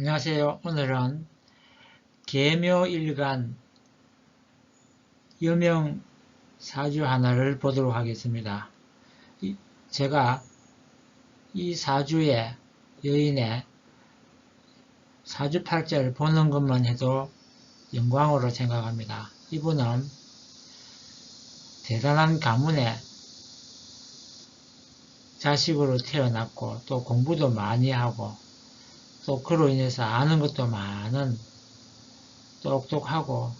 안녕하세요. 오늘은 계묘일간 여명 사주 하나를 보도록 하겠습니다. 이- 제가 이 사주의 여인의 사주팔자를 보는 것만 해도 영광으로 생각합니다. 이분은 대단한 가문의 자식으로 태어났고 또 공부도 많이 하고 또 그로 인해서 아는 것도 많은 똑똑하고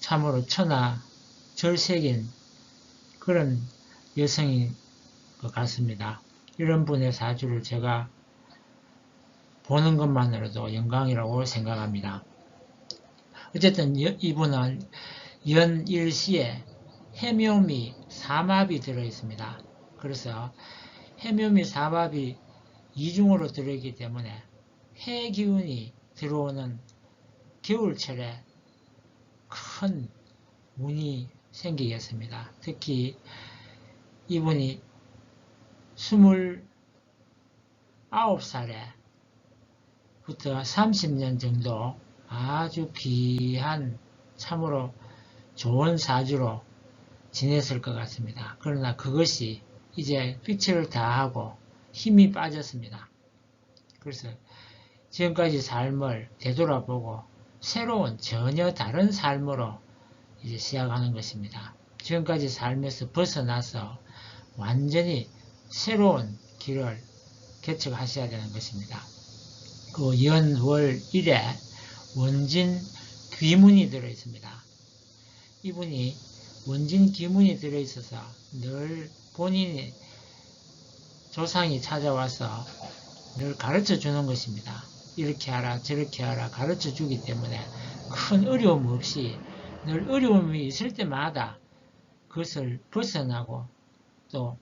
참으로 천하 절색인 그런 여성인 것 같습니다. 이런 분의 사주를 제가 보는 것만으로도 영광이라고 생각합니다. 어쨌든 여- 이분은 연일시에 해묘미 삼합이 들어있습니다. 그래서 해묘미 삼합이 이중으로 들어있기 때문에 해 기운이 들어오는 겨울철에 큰 운이 생기겠습니다. 특히 이분이 29살에 부터 30년 정도 아주 귀한 참으로 좋은 사주로 지냈을 것 같습니다. 그러나 그것이 이제 빛을 다하고 힘이 빠졌습니다. 그래서 지금까지 삶을 되돌아보고 새로운 전혀 다른 삶으로 이제 시작하는 것입니다. 지금까지 삶에서 벗어나서 완전히 새로운 길을 개척하셔야 되는 것입니다. 그 연월 1에 원진 귀문이 들어 있습니다. 이분이 원진 귀문이 들어 있어서 늘 본인이 조상이 찾아와서 늘 가르쳐 주는 것입니다. 이렇게 하라 저렇게 하라 가르쳐 주기 때문에 큰 어려움 없이 늘 어려움이 있을 때마다 그것을 벗어나고 또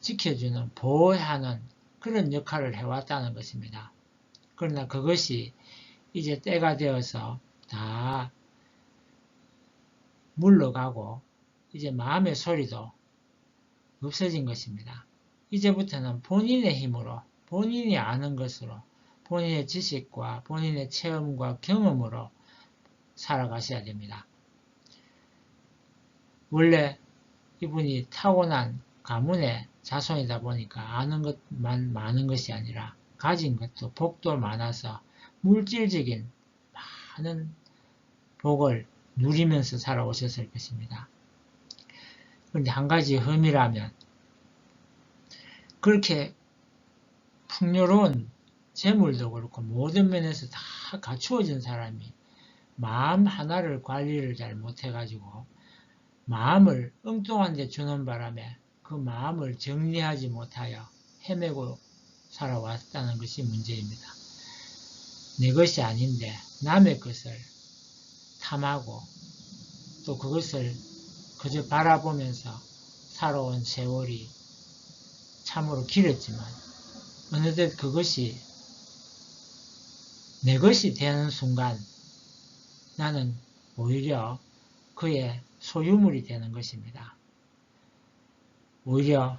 지켜주는 보호하는 그런 역할을 해왔다는 것입니다. 그러나 그것이 이제 때가 되어서 다 물러가고 이제 마음의 소리도 없어진 것입니다. 이제부터는 본인의 힘으로 본인이 아는 것으로 본인의 지식과 본인의 체험과 경험으로 살아가셔야 됩니다. 원래 이분이 타고난 가문의 자손이다 보니까 아는 것만 많은 것이 아니라 가진 것도 복도 많아서 물질적인 많은 복을 누리면서 살아오셨을 것입니다. 그런데 한 가지 흠이라면 그렇게 풍요로운 재물도 그렇고 모든 면에서 다 갖추어진 사람이 마음 하나를 관리를 잘 못해가지고 마음을 엉뚱한 데 주는 바람에 그 마음을 정리하지 못하여 헤매고 살아왔다는 것이 문제입니다. 내 것이 아닌데 남의 것을 탐하고 또 그것을 그저 바라보면서 살아온 세월이 참으로 길었지만 어느덧 그것이 내 것이 되는 순간 나는 오히려 그의 소유물이 되는 것입니다. 오히려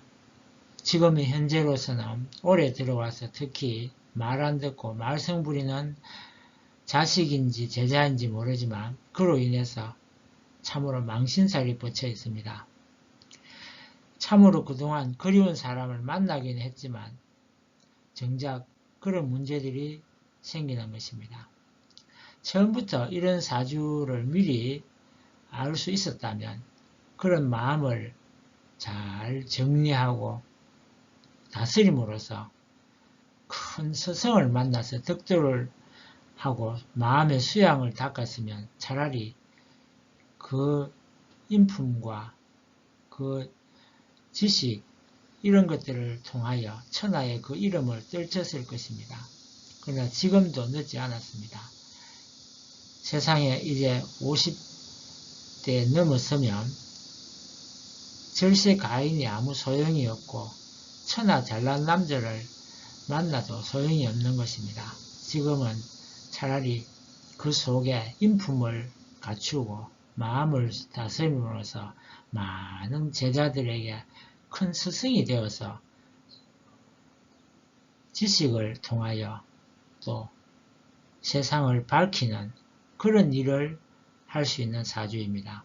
지금의 현재로서는 오래 들어와서 특히 말 안 듣고 말썽 부리는 자식인지 제자인지 모르지만 그로 인해서 참으로 망신살이 뻗쳐 있습니다. 참으로 그동안 그리운 사람을 만나긴 했지만 정작 그런 문제들이 생기는 것입니다. 처음부터 이런 사주를 미리 알 수 있었다면 그런 마음을 잘 정리하고 다스림으로써 큰 스승을 만나서 득도를 하고 마음의 수양을 닦았으면 차라리 그 인품과 그 지식 이런 것들을 통하여 천하의 그 이름을 떨쳤을 것입니다. 그러나 지금도 늦지 않았습니다. 세상에 이제 50대 넘어서면 절세 가인이 아무 소용이 없고 천하 잘난 남자를 만나도 소용이 없는 것입니다. 지금은 차라리 그 속에 인품을 갖추고 마음을 다스림으로써 많은 제자들에게 큰 스승이 되어서 지식을 통하여 또 세상을 밝히는 그런 일을 할 수 있는 사주입니다.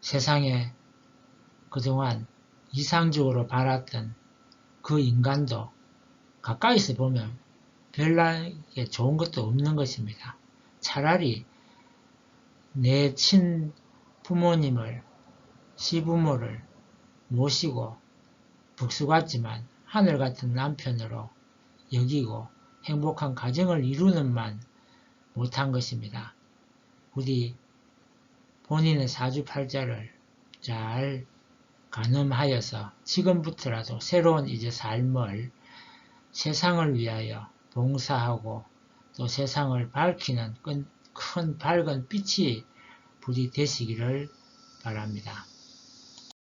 세상에 그동안 이상적으로 바랐던 그 인간도 가까이서 보면 별나게 좋은 것도 없는 것입니다. 차라리 내 친 부모님을 시부모를 모시고 북수 같지만 하늘 같은 남편으로 여기고 행복한 가정을 이루는 만 못한 것입니다. 우리 본인의 사주팔자를 잘 가늠하여서 지금부터라도 새로운 이제 삶을 세상을 위하여 봉사하고 또 세상을 밝히는 큰, 큰 밝은 빛이 불이 되시기를 바랍니다.